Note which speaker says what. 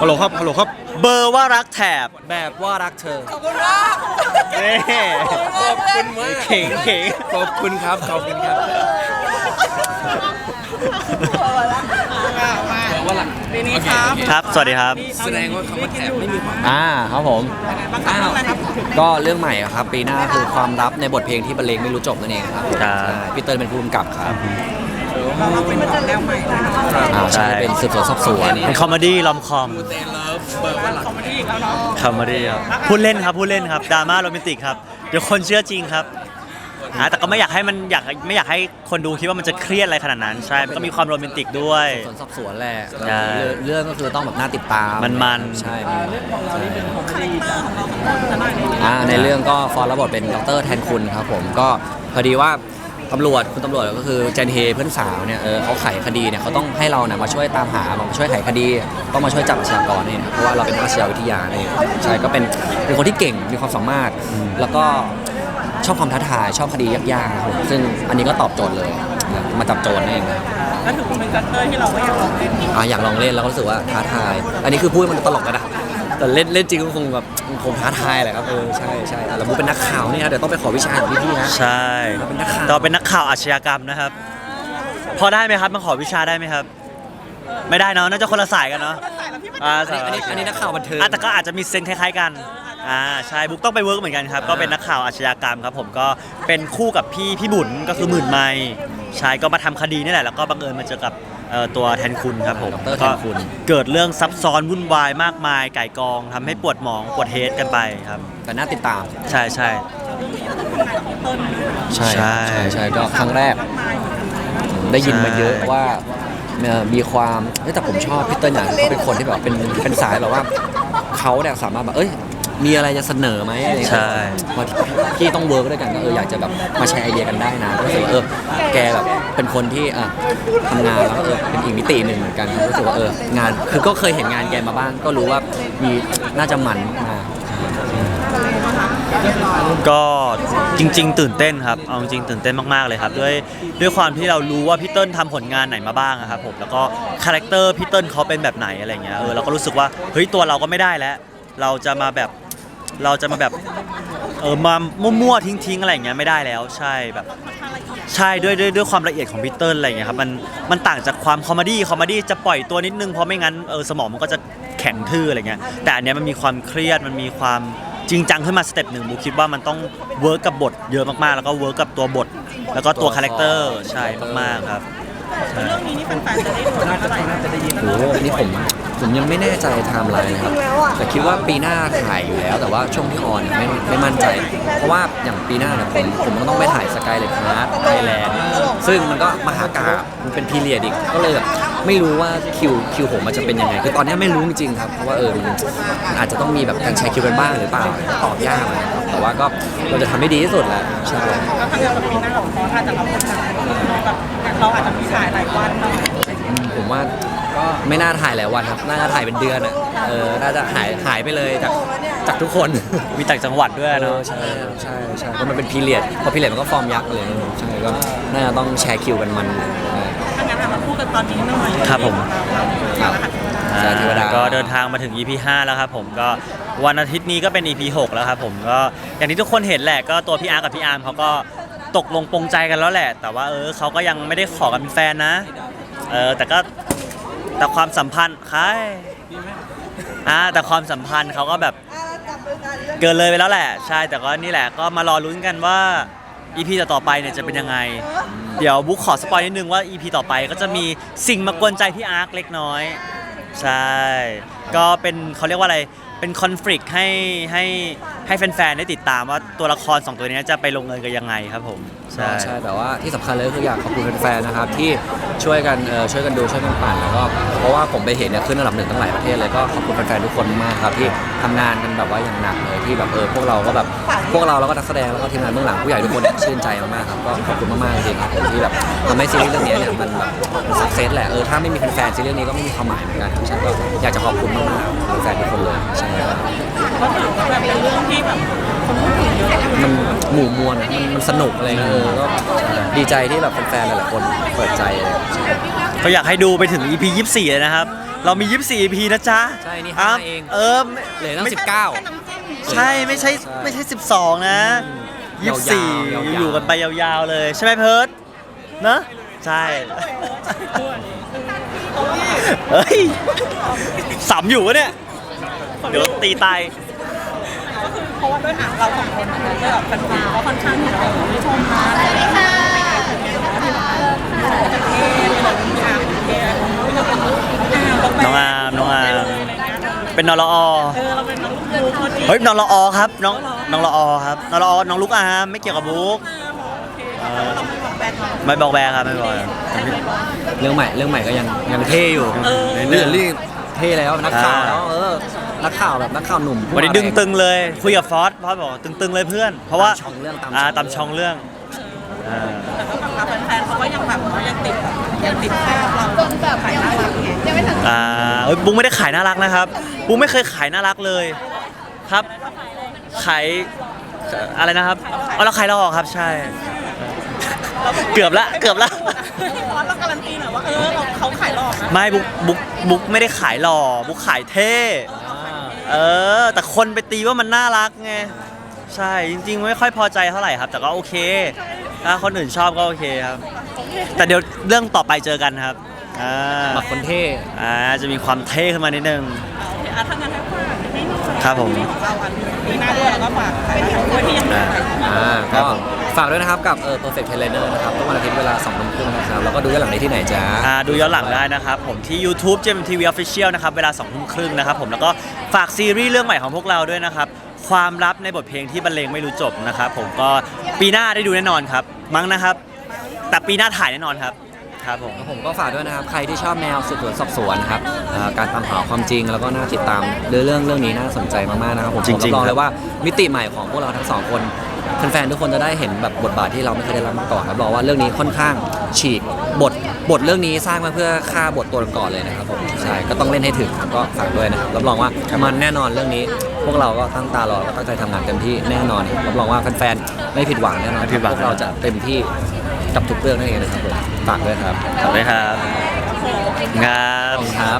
Speaker 1: ฮัลโหลครับฮัลโหลครับ
Speaker 2: เบอร์ว่ารักแถบ
Speaker 3: แบบว่ารักเธอ
Speaker 2: เน่ขอบคุณมากเข่งเข่ง
Speaker 1: ขอบคุณครับ ขอบคุณครับ
Speaker 4: ปีนี้ครับ
Speaker 2: ครับ สวัสดีครับ
Speaker 1: แสดงว่าคำว่าแถบไม่มีความ
Speaker 3: อ่าครับผม
Speaker 4: อ้าวครับ
Speaker 3: ก็เรื่องใหม่อะครับ ปีหน้าคือความลับในบทเพลงที่บรรเลงไม่รู้จบนั่นเองครับ
Speaker 2: ครับ
Speaker 3: ใช่พี่เติ้ลเป็นผู้กำกับครับ
Speaker 4: เราเป็นแนวใหม่นะคะ
Speaker 3: อ่าใช่
Speaker 2: ใช่
Speaker 3: เป็นสืบสวนสอบสวน
Speaker 2: เป็นคอมเมดี้ลอมคอม
Speaker 1: เตเลิฟเบอร์ว่าหลัก
Speaker 4: คอมเมดี้อีกแล้วเนาะ
Speaker 2: คอมเมดี้ครับพูดเล่นครับพูดเล่นครับดราม่าโรแมนติกครับเดี๋ยวคนเชื่อจริงครับอ่าแต่ก็ไม่อยากให้มันอยากไม่อยากให้คนดูคิดว่ามันจะเครียดอะไรขนาดนั้น ใช่มันก็มีความโรแมนติกด้วย
Speaker 3: สืบสวนสอบสวนแหละ
Speaker 2: ใช่
Speaker 3: เรื่องเรื่องก็คือต้องแบบน่าติดตาม
Speaker 2: มันๆ
Speaker 3: ใช่มันๆใช่
Speaker 4: คาแรคเตอร์ของเราจะหน่อยนิดนึง
Speaker 3: อ่าในเรื่องก็ฟอนรับบทเป็นดรแทนคุณครับผมก็พอดีว่า ตำรวจคุณตำรวจก็คือเจนเฮเพื่อนสาวเนี่ยเออเขาไขคดีเนี่ยเขาต้องให้เราเนี่ยมาช่วยตามหามาช่วยไขคดี ต้องมาช่วยจับอาชญากรเนี่ยเพราะว่าเราเป็นนักอาชญาวิทยาเนี่ยใช่ก็เป็นเป็นคนที่เก่งมีความสามารถ แล้วก็ชอบความท้าทายชอบคดียากๆนะครับผมซึ่งอันนี้ก็ตอบโจทย์เลยมาจับโจรนั่นเองครับ
Speaker 4: ก็ถือเป็นคาแรคเตอร์ที่เราก็อยากลองเล่น
Speaker 3: อะอยากลองเล่นแล้วก็รู้สึกว่าท้าทาย อันนี้คือพูดมันตลกกันนะ แต่เล่นเล่นจริงก็คงแบบคงท้าทายแหละครับเออใช่ใช่อะแล้วมูเป็นนักข่าวเนี่ยเดี๋ยวต้องไปขอวิชาของพี่ๆนะ
Speaker 2: ใช่
Speaker 3: เป็นนักข่าว
Speaker 2: ต่อเป็นนักข่าวอาชญากรรมนะครับ พอได้ไหมครับมาขอวิชาได้ไหมครับ ไม่ได้เนาะน่าจะคนละสายกันเนาะอ่า
Speaker 3: อัน
Speaker 2: สาย
Speaker 3: นี้อันนี้อันนี้นักข่าวบันเทิง
Speaker 2: อะแต่ก็อาจจะมีเซนส์คล้ายๆกันอ่าใช่บุ๊กต้องไปเวิร์กเหมือนกันครับ
Speaker 3: อ่า
Speaker 2: ก็เป็นนักข่าวอาชญากรรมครับ ผมก็เป็นคู่กับพี่พี่บุญก็คือหมื่นไม้ใช่ก็มาทำคดีนี่แหละแล้วก็บังเอิญมาเจอกับ เอ่อตัวแทนคุณครับผม
Speaker 3: ดรแทนคุณ
Speaker 2: ก็เกิดเรื่องซับซ้อนวุ่นวายมากมายไก่กองทำให้ปวดหมองปวดเฮดกันไปครับ
Speaker 3: แต่น่าติดตาม
Speaker 2: ใช่ใช่
Speaker 3: ใช่
Speaker 2: ใช่
Speaker 3: ใช่ใช่ก็ครั้งแรก ได้ยินมาเยอะว่าเอ่อมีความเอ้ยแต่ผมชอบพี่เติ้ลอย่างเขาเป็นคนที่แบบเป็นเป็นสายแบบว่าเขาเนี่ยสามารถแบบเอ้ย มีอะไรจะเสนอไหมอะไรอย่างเงี้ย
Speaker 2: ใช่
Speaker 3: พอที่ต้องเวิร์กด้วยกันก็เอออยากจะแบบมาแชร์ไอเดียกันได้นะก็รู้สึกว่าเออแกแบบเป็นคนที่อะทำงานแล้วก็เออเป็นอีกมิติหนึ่งเหมือนกันรู้สึกว่าเอองานคือก็เคยเห็นงานแกมาบ้าง ก็รู้ว่ามีน่าจะมันมาก
Speaker 2: ก็จริง ๆ ตื่นเต้นครับ เอาจริงๆตื่นเต้นมากๆเลยครับด้วยด้วยความที่เรารู้ว่าพี่เติ้ลทำผลงานไหนมาบ้างอะครับผมแล้วก็คาแรคเตอร์พี่เติ้ลเขาเป็นแบบไหนอะไรเงี้ยเออเราก็รู้สึกว่าเฮ้ยตัวเราก็ไม่ได้แล้ว เราจะมาแบบ เราจะมาแบบเออมามั่วๆทิ้งๆอะไรอย่างเงี้ยไม่ได้แล้วใช่แบบ ใช่ด้วยด้วยด้วยความละเอียดของพีเติ้ลอะไรอย่างเงี้ยครับมันมันต่างจากความคอมเมดี้คอมเมดี้จะปล่อยตัวนิดนึงเพราะไม่งั้นเออสมองมันก็จะแข็งทื่ออะไรเงี้ยแต่อันเนี้ยมันมีความเครียดมันมีความจริงจังขึ้นมาสเต็ปหนึ่งบูคิดว่ามันต้องเวิร์กกับบทเยอะมากๆ แล้วก็เวิร์กกับตัวบท แล้วก็ตัวคาแรคเตอร์ใช่มากๆครับ
Speaker 4: เรื่องนี้นี่แฟนๆจะได้ดูเมื่อไหร่นะ
Speaker 3: โอ้โหอันนี้ผม ผมยังไม่แน่ใจไทม์ไลน์นะครับ แต่คิดว่าปีหน้าถ่ายอยู่แล้ว แต่ว่าช่วงที่ออนเนี่ยไม่ไม่มั่นใจ เพราะว่าอย่างปีหน้าเนี่ยผมผมก็ต้องไปถ่ายสกายเล t ฮาร์ดไทยแลนด์ซึ่งมันก็มหากาบมันเป็นพีเรียดอีกก็เลยแบบไม่รู้ว่าคิวคิวผมมันจะเป็นยังไงคือตอนนี้ไม่รู้จริงๆครับเพราะว่าเออมันมันอาจจะต้องมีแบบการแชร์คิวกันบ้างหรือเปล่าก็ตอบยากนะครับแต่ว่าก็เราจะทำให้ดีที่สุดแหละใช่
Speaker 4: แล้วทางเราปีหน้าเราก็ถ้าจะรับผลงานแบบเราอาจจะมีถ่ายหลายวันเนาะ
Speaker 3: อืมผมว่าก็ ไม่น่าถ่ายหลายวันครับ น่าจะถ่ายเป็นเดือนอะ เออ น่าจะหายหายไปเลยจากจากทุกคน
Speaker 2: มีต่างจังหวัดด้วย
Speaker 3: เอ
Speaker 2: เนาะ
Speaker 3: อใช่ใช่ใช่เพราะมันเป็นพีเรียดพอพีเรียดมันก็ฟอร์มยักษ์เลยใช่ก็น่าจะต้องแชร์คิวกันมันเออ
Speaker 4: ถ้างั้นมาพูดกันตอนนี้หน่อย
Speaker 2: ครับผม
Speaker 3: ครับ
Speaker 2: อ่า
Speaker 3: สายเทวดา
Speaker 2: ก็เดินทางมาถึง EP 5 แล้วครับผมก็วันอาทิตย์นี้ก็เป็น EP 6 แล้วครับผมก็อย่างที่ทุกคนเห็นแหละก็ตัวพี่อาร์กับพี่อาร์มเขาก็ตกลงปรงใจกันแล้วแหละ แต่ว่าเออเขาก็ยังไม่ได้ขอกันเป็นแฟนนะเออแต่ก็ แต่ความสัมพันธ์ใครอ่าแต่ความสัมพันธ์เขาก็แบบเกินเลยไปแล้วแหละ ใช่แต่ก็นี่แหละก็มารอลุ้นกันว่า EP ต่อๆไปเนี่ยจะเป็นยังไง เดี๋ยวบุ๊คขอสปอยนิดนึงว่า EP ต่อไปก็จะมีสิ่งมากวนใจพี่อาร์คเล็กน้อย ใช่ ก็เป็นเขาเรียกว่าอะไร เป็นคอน FLICT ให้ให้ ให้แฟนๆได้ติดตามว่าตัวละครสองตัวนี้จะไปลงเอยกันยังไงครับผมใช่
Speaker 3: ใช่แต่ว่าที่สำคัญเลยก็คืออยากขอบคุณแฟนๆนะครับที่ช่วยกันเออช่วยกันดูช่วยกันปั่นแล้วก็เพราะว่าผมไปเห็นเนี่ยขึ้นอันดับหนึ่งตั้งหลายประเทศเลยก็ขอบคุณแฟนๆทุกคนมากครับที่ทำงานกันแบบว่าอย่างหนักเลยที่แบบเออพวกเราก็แบบพวกเราแล้วก็นักแสดงแล้วก็ทีมงานเบื้องหลังผู้ใหญ่ทุกคนเนี่ยชื่นใจมากๆครับก็ขอบคุณมากๆจริงๆครับผมที่แบบทำให้ซีรีส์เรื่องนี้เนี่ยมันแบบมันสักเซสแหละเออถ้าไม่มีแฟนๆซีรีส์เรื่องนี้ก็ไม่มีความหมายเหมือนกันใช่ก็อยากจะขอบคุณมากๆแฟนๆทุกคนเลยใช่ครับ
Speaker 4: ก็ถือว่าแบบเป็นเรื่องที่แบบคนพูดถึงเยอะ
Speaker 3: มันหมู่มวลอะมันมันสนุกอะไรเงี้ยเออก็ดีใจที่แบบแฟนๆหลายๆคนเปิดใจอะไรเงี้ยใช่
Speaker 2: ก็อยากให้ดูไปถึง EP 24เลยนะครับ เรามี 24 EP นะจ๊ะ
Speaker 3: ใช่นี่
Speaker 2: อะ
Speaker 3: ห้าเอง
Speaker 2: เออไม่
Speaker 3: เหลือตั้ง
Speaker 2: ไม่
Speaker 3: สิบเก้า
Speaker 2: ใช่ไม่ใช่
Speaker 3: ใช่
Speaker 2: ไม่ใช่ 12 นะ
Speaker 3: ยาวๆ
Speaker 2: 24
Speaker 3: ยาวๆ
Speaker 2: อยู่กันไปยาวๆเลย ใช่ไหมเพิร์ดเนอะใช่เฮ้ยสามอยู่วะเนี่ย เดี๋ยวตีตาย
Speaker 4: ก็คือ เพราะว่าด้วยหนังเราสองคนมันก็แบบแฟนๆก็ค่อนข้างที่จะชมมาสวัสดีค่ะจะเท่เลยแบบมีฉากเท่ก็เป็น
Speaker 2: น้องอามน้องอามเป็นนรอ
Speaker 4: เออเราเป็นน้องลูกบูคนนี้
Speaker 2: เฮ้ยนรอครับ น้องน้องรอครับนรอน้องลูกอามไม่เกี่ยวกับบุ๊ก
Speaker 4: โอเคแต่ว่าเราไม่บอกแบรนด์เรา
Speaker 2: ไม่บอกแบร์ครับไม่บอก
Speaker 3: เรื่องใหม่เรื่องใหม่ก็ยังยังเท่อยู่
Speaker 4: เออ
Speaker 3: เรื่องนี้เท่แล้วนักข่าว
Speaker 2: อ่า
Speaker 3: แล้วเออ นักข่าวแบบนักข่าวหนุ่ม
Speaker 2: วันนี้ดึงตึงเลยคุยกับฟอสฟอสบอกตึงๆเลยเพื่อน เพราะว่า
Speaker 3: ตามช่องเรื่องตาม
Speaker 2: อ่า
Speaker 3: ช่อง
Speaker 2: ตามช่องเรื่องอ่า
Speaker 4: แต่ก็แบบแฟนๆเขาก็ยังแบบยังติดยังติดภาพเราจนแบบขายน่ารักไง
Speaker 2: อ่าเอ้ยบุ๊กไม่ได้ขายน่ารักนะครับบุ๊กไม่เคยขายน่ารักเลยครับขายอะไรนะครับเอาเราขายเราออกครับใช่ เกือบละเกือบละ
Speaker 4: เพราะเราการันตีหน่อยว่าเออเราเขาขายหลอกนะ
Speaker 2: ไม่บุ๊กบุ๊กบุ๊กไม่ได้ขายหล่อบุ๊กขายเท่ เอ อ แต่คนไปตีว่ามันน่ารักไง ใช่ จริงๆ ไม่ค่อยพอใจเท่าไหร่ครับ แต่ก็โอเค ถ้าคนอื่นชอบก็โอเคครับ แต่เดี๋ยวเรื่องต่อไปเจอกันครับ อ่า
Speaker 3: บักคนเท่
Speaker 2: อ่าจะมีความเท่ขึ้นมานิดนึง
Speaker 4: อะถ้างั้นให้ฝากให้หน่อย
Speaker 2: ครับผม
Speaker 4: ของเราอันปีหน้าด้วยแล้วก็ฝากไปทางด้วยที่ยังไม่ได้
Speaker 3: อ่าก็ ฝากด้วยนะครับกับเออ perfect trainer นะครับทุกวันอาทิตย์เวลา2ทุ่มครึ่งนะครับแล้วก็ดูย้อนหลังได้ที่ไหนจ๊ะ
Speaker 2: อ่าดูย้อนหลังได้นะครับ ผมที่ YouTube GMTV Official นะครับเวลา2ทุ่มครึ่งนะครับผมแล้วก็ฝากซีรีส์เรื่องใหม่ของพวกเราด้วยนะครับ ความลับในบทเพลงที่บรรเลงไม่รู้จบนะครับผมก็ปีหน้าได้ดูแน่นอนครับ มั้งนะครับ แต่ปีหน้าถ่ายแน่นอนครับ ครับผม
Speaker 3: ผมก็ฝากด้วยนะครับ ใครที่ชอบแนวสืบสวนสอบสวนครับเอ่อการตามหาความจริงแล้วก็น่าติดตามเรื่องเรื่องเรื่องนี้น่าสนใจมากๆนะครับผม
Speaker 2: จริงๆ
Speaker 3: ผมรับรอง
Speaker 2: ครับ
Speaker 3: เลยว่ามิติใหม่ของพวกเราทั้งสองคนแฟนๆทุกคนจะได้เห็นแบบบทบาทที่เราไม่เคยได้รับมาก่อนรับรองว่าเรื่องนี้ค่อนข้างฉีกบทบทเรื่องนี้สร้างมาเพื่อฆ่าบทตัวก่อนเลยนะครับผมใช่ก็ต้องเล่นให้ถึงครับก็ฝากด้วยนะครับรับรองว่ามันแน่นอนเรื่องนี้ พวกเราก็ตั้งตารอแล้วก็ตั้งใจทำงานเต็มที่แน่นอนครับรับรองว่าแฟนๆไม่ผิดหวังแน่นอน
Speaker 2: ไม่ผิดหวัง
Speaker 3: พวกเราจะเต็มที่ กับทุกเรื่องนั่นเองนะครับผมฝากด้วยครับ
Speaker 2: ขอบคุณครับ ครั
Speaker 3: ข
Speaker 2: บ
Speaker 3: อบคุณครับ